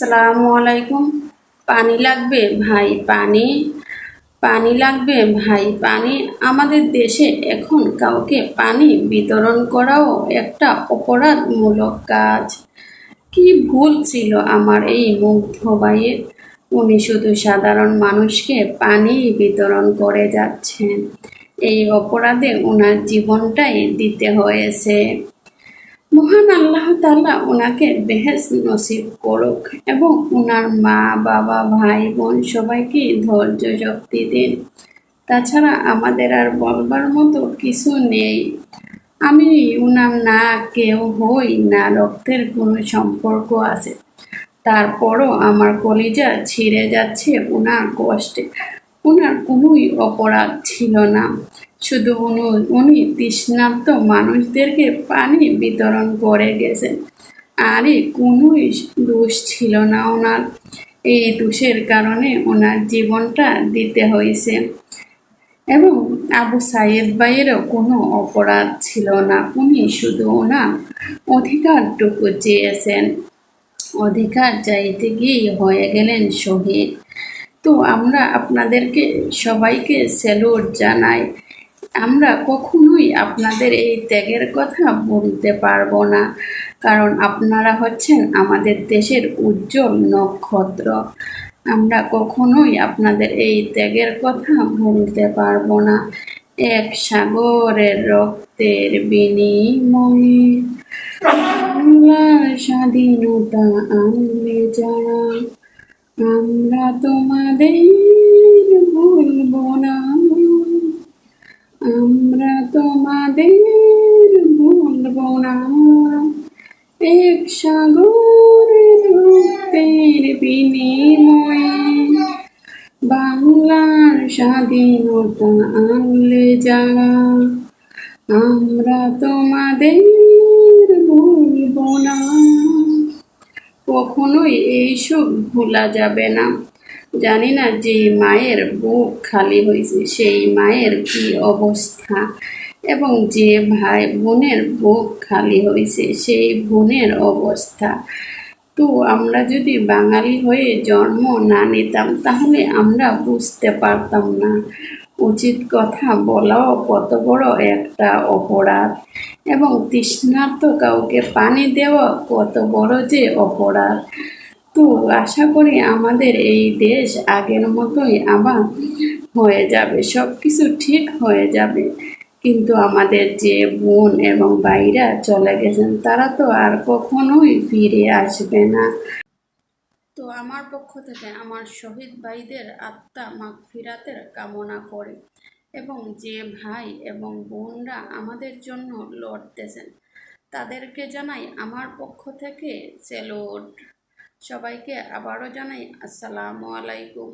আসসালামু আলাইকুম। পানি লাগবে? ভাই, পানি। পানি লাগবে? ভাই, পানি। আমাদের দেশে এখন কাউকে পানি বিতরণ করাও একটা অপরাধমূলক কাজ। কি ভুল ছিল আমার এই মুগ্ধ ভাইয়ের? উনি শুধু সাধারণ মানুষকে পানি বিতরণ করে যাচ্ছেন। এই অপরাধে ওনার জীবনটাই দিতে হয়েছে। মহান আল্লাহ তাআলা ওনাকে বেহেস নসিব করুক এবং ওনার মা, বাবা, ভাই, বোন সবাইকে ধৈর্য শক্তি দিন। তাছাড়া আমাদের আর বলবার মতো কিছু নেই। আমি উনার না কেউ হই না রক্তের কোনো সম্পর্ক আছে। তারপরও আমার কলিজা ছিঁড়ে যাচ্ছে ওনার কষ্টে। ওনার কোনোই অপরাধ ছিল না। শুধু উনি উনি তৃষ্ণার্ত মানুষদেরকে পানি বিতরণ করে গেছেন। আরে, কোনোই দোষ ছিল না ওনার। এই দোষের কারণে ওনার জীবনটা দিতে হয়েছে। এবং আবু সাইদ ভাইয়েরও কোনো অপরাধ ছিল না। উনি শুধু ওনার অধিকারটুকু চেয়েছেন। অধিকার চাইতে গিয়েই হয়ে গেলেন শহীদ। তো আমরা আপনাদেরকে সবাইকে স্যালুট জানাই। আমরা কখনোই আপনাদের এই ত্যাগের কথা বলতে পারব না। কারণ আপনারা হচ্ছেন আমাদের দেশের উজ্জ্বল নক্ষত্র। আমরা কখনোই আপনাদের এই ত্যাগের কথা ভুলতে পারব না। এক সাগরের রক্তের বিনিময়ে বাংলার স্বাধীনতা আনলে যারা। আমরা তোমাদের ভুলব না। আমরা তোমাদের ভুলব না এক সাগরের রক্তের বিনিময়ে বাংলার স্বাধীনতা আনলে যারা, আমরা তোমাদের ভুলব না কখনোই এইসব ভোলা যাবে না। জানি না যে মায়ের বুক খালি হয়েছে, সেই মায়ের কি অবস্থা? এবং যে ভাই বোনের বুক খালি হয়েছে, সেই বোনের অবস্থা। তো আমরা যদি বাঙালি হয়ে জন্ম না নিতাম, তাহলে আমরা বুঝতে পারতাম না। উচিত কথা বলাও কত বড় একটা অপরাধ। এবং তৃষ্ণার্ত কাউকে পানি দেওয়া কত বড় যে অপরাধ। তো আশা করি আমাদের এই দেশ আগের মতোই আবার হয়ে যাবে সব কিছু ঠিক হয়ে যাবে। কিন্তু আমাদের যে বোন এবং ভাইরা চলে গেছেন, তারা তো আর কখনোই ফিরে আসবে না। তো আমার পক্ষ থেকে আমার শহীদ ভাইদের আত্মা মাগফিরাতের কামনা করে এবং যে ভাই এবং বোনরা আমাদের জন্য লড়তেছেন, তাদেরকে জানাই আমার পক্ষ থেকে সেলুট। সবাইকে আবারও জানাই আসসালামু আলাইকুম।